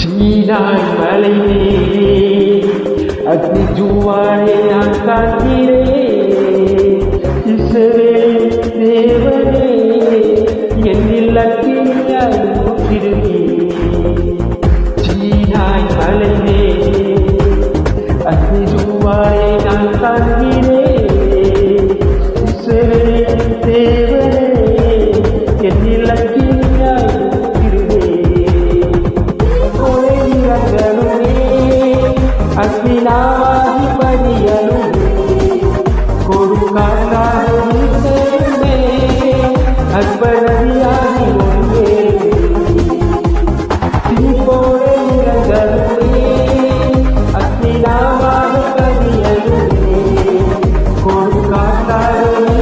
ചീനാൻ വലയിലേ അഗ്നിജുവാളെ ഞാൻ കാത്തിരേ ഇസവേ ദേവനേ എന്നിൽ അഗ്നിയായി ചീനാൻ വലയിലേ അഗ്നിജുവാളെ ഞാൻ കാത്തിരേ ഇസവേ ദേവനേ എന്നിൽ അഗ്നി சேனாதிபதியனு கொடுக்காதாரி சேர்ந்தே அன்பரதியாகி ஒன்றே திருப்போரே நிரந்தரமே அத்திராமாதிபதியனு கொடுக்காதாரி